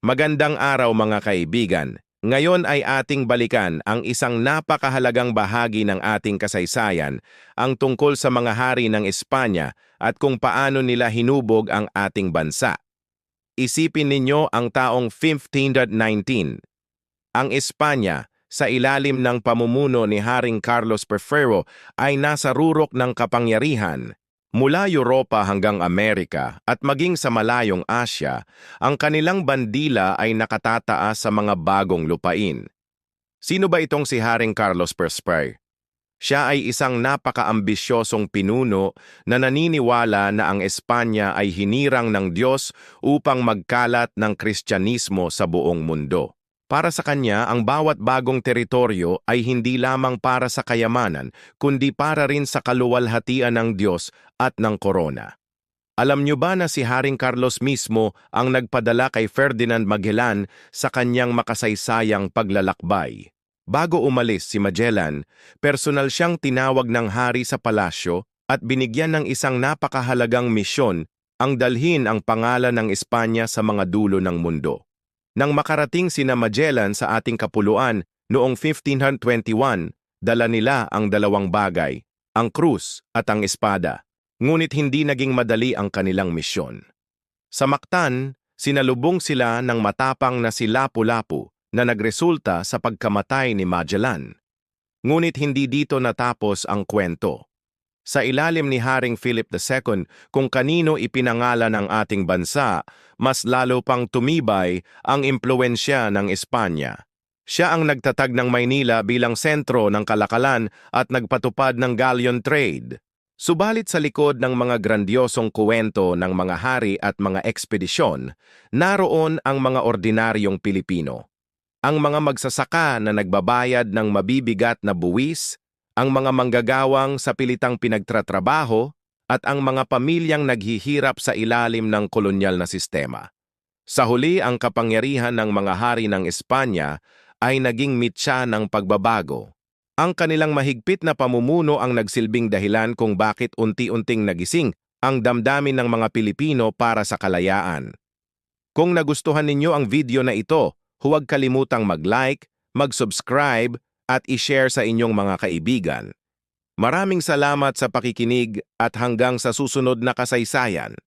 Magandang araw mga kaibigan. Ngayon ay ating balikan ang isang napakahalagang bahagi ng ating kasaysayan, ang tungkol sa mga hari ng Espanya at kung paano nila hinubog ang ating bansa. Isipin ninyo ang taong 1519. Ang Espanya, sa ilalim ng pamumuno ni Haring Carlos I ay nasa rurok ng kapangyarihan. Mula Europa hanggang Amerika at maging sa malayong Asya, ang kanilang bandila ay nakatataas sa mga bagong lupain. Sino ba itong si Haring Carlos I? Siya ay isang napakaambisyosong pinuno na naniniwala na ang Espanya ay hinirang ng Diyos upang magkalat ng Kristyanismo sa buong mundo. Para sa kanya, ang bawat bagong teritoryo ay hindi lamang para sa kayamanan, kundi para rin sa kaluwalhatian ng Diyos at ng korona. Alam niyo ba na si Haring Carlos mismo ang nagpadala kay Ferdinand Magellan sa kanyang makasaysayang paglalakbay? Bago umalis si Magellan, personal siyang tinawag ng hari sa palasyo at binigyan ng isang napakahalagang misyon ang dalhin ang pangalan ng Espanya sa mga dulo ng mundo. Nang makarating sina Magellan sa ating kapuluan noong 1521, dala nila ang dalawang bagay, ang krus at ang espada. Ngunit hindi naging madali ang kanilang misyon. Sa Mactan, sinalubong sila ng matapang na si Lapu-Lapu na nagresulta sa pagkamatay ni Magellan. Ngunit hindi dito natapos ang kwento sa ilalim ni Haring Philip II kung kanino ipinangalan ang ating bansa, mas lalo pang tumibay ang impluensya ng Espanya. Siya ang nagtatag ng Maynila bilang sentro ng kalakalan at nagpatupad ng galleon trade. Subalit sa likod ng mga grandiosong kuwento ng mga hari at mga ekspedisyon, naroon ang mga ordinaryong Pilipino. Ang mga magsasaka na nagbabayad ng mabibigat na buwis, ang mga manggagawang sa pilitang pinagtratrabaho at ang mga pamilyang naghihirap sa ilalim ng kolonyal na sistema. Sa huli, ang kapangyarihan ng mga hari ng Espanya ay naging mitya ng pagbabago. Ang kanilang mahigpit na pamumuno ang nagsilbing dahilan kung bakit unti-unting nagising ang damdamin ng mga Pilipino para sa kalayaan. Kung nagustuhan ninyo ang video na ito, huwag kalimutang mag-like, mag-subscribe, at i-share sa inyong mga kaibigan. Maraming salamat sa pakikinig at hanggang sa susunod na kasaysayan.